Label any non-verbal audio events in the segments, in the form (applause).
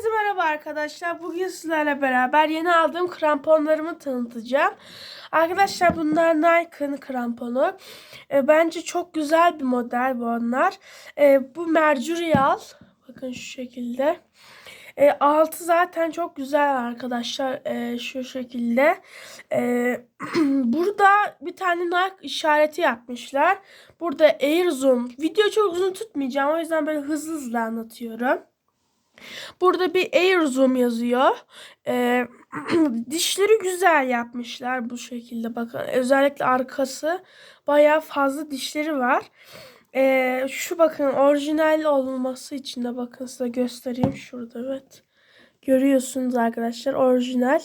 Herkese merhaba arkadaşlar. Bugün sizlerle beraber yeni aldığım kramponlarımı tanıtacağım. Arkadaşlar bunlar Nike'ın kramponu. E, bence çok güzel bir model bu onlar. E, bu mercurial. Bakın şu şekilde. E, altı zaten çok güzel arkadaşlar. E, şu şekilde. E, (clears throat) burada bir tane Nike işareti yapmışlar. Burada Air Zoom. Video çok uzun tutmayacağım. O yüzden böyle hızlı hızlı anlatıyorum. Burada bir Air Zoom yazıyor. Ee, (clears throat) dişleri güzel yapmışlar bu şekilde. Bakın özellikle arkası bayağı fazla dişleri var. Ee, şu bakın orijinal olması için de bakın size göstereyim şurada evet. Görüyorsunuz arkadaşlar orijinal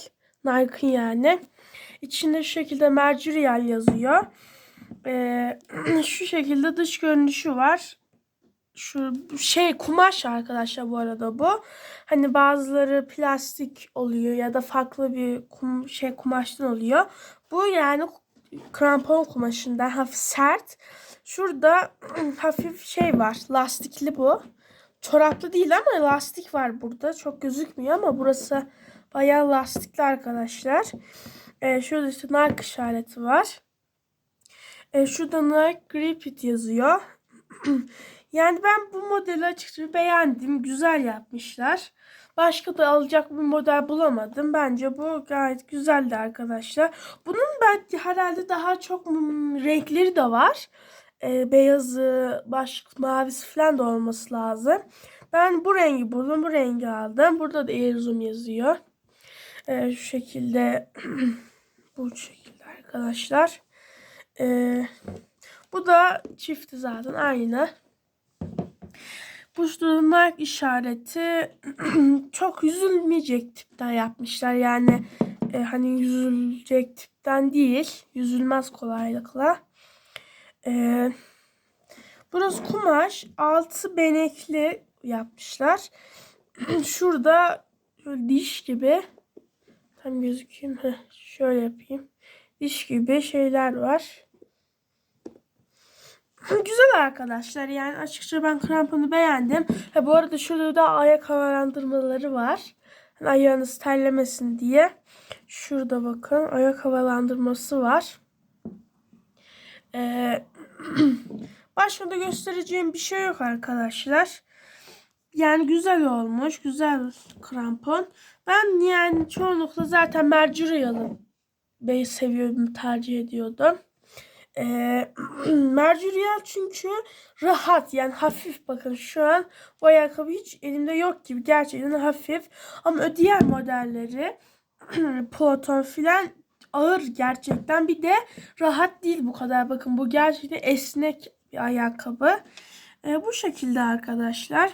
Nike'ın yani. İçinde şu şekilde Mercurial yazıyor. Ee, (clears throat) şu şekilde dış görünüşü var şu şey kumaş arkadaşlar bu arada bu. Hani bazıları plastik oluyor ya da farklı bir kum, şey kumaştan oluyor. Bu yani krampon kumaşından hafif sert. Şurada (clears throat) hafif şey var. Lastikli bu. Çoraplı değil ama lastik var burada. Çok gözükmüyor ama burası bayağı lastikli arkadaşlar. Ee, şurada işte Nike işareti var. Ee, şurada Nike Grip It yazıyor. (clears throat) Yani ben bu modeli açıkçası beğendim. Güzel yapmışlar. Başka da alacak bir model bulamadım. Bence bu gayet güzeldi arkadaşlar. Bunun belki herhalde daha çok hmm, renkleri de var. Ee, beyazı, başka mavisi falan da olması lazım. Ben bu rengi buldum. Bu rengi aldım. Burada da Zoom yazıyor. Ee, şu şekilde (clears throat) bu şekilde arkadaşlar. Ee, bu da çifti zaten aynı. Bu tırnak işareti (clears throat) çok yüzülmeyecek tipten yapmışlar. Yani e, hani yüzülecek tipten değil. Yüzülmez kolaylıkla. E, burası kumaş. Altı benekli yapmışlar. (clears throat) Şurada diş gibi tam gözükeyim. Şöyle yapayım. Diş gibi şeyler var. Güzel arkadaşlar yani açıkça ben kramponu beğendim. Ha, bu arada şurada da ayak havalandırmaları var. Yani ayağınız terlemesin diye. Şurada bakın ayak havalandırması var. Ee, (clears throat) başka da göstereceğim bir şey yok arkadaşlar. Yani güzel olmuş. Güzel krampon. Ben yani çoğunlukla zaten Mercurial'ı seviyorum, tercih ediyordum. E, (clears throat) Mercurial çünkü rahat yani hafif bakın şu an bu ayakkabı hiç elimde yok gibi gerçekten hafif ama diğer modelleri (clears throat) Proton filan ağır gerçekten bir de rahat değil bu kadar bakın bu gerçekten esnek bir ayakkabı e, bu şekilde arkadaşlar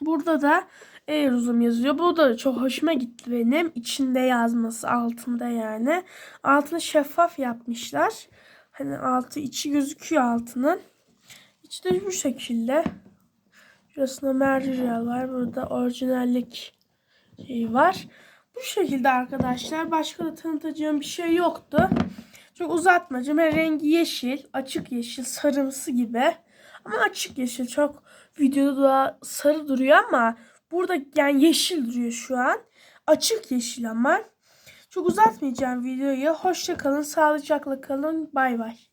burada da Zoom yazıyor. Bu da çok hoşuma gitti benim. içinde yazması altında yani. Altını şeffaf yapmışlar. Hani altı içi gözüküyor altının. İçi de bu şekilde. Şurasında mercurial var. Burada orijinallik şeyi var. Bu şekilde arkadaşlar. Başka da tanıtacağım bir şey yoktu. Çok uzatmacım. Ve rengi yeşil. Açık yeşil. Sarımsı gibi. Ama açık yeşil. Çok videoda da sarı duruyor ama burada yani yeşil duruyor şu an. Açık yeşil ama. Çok uzatmayacağım videoyu. Hoşça kalın, sağlıcakla kalın. Bay bay.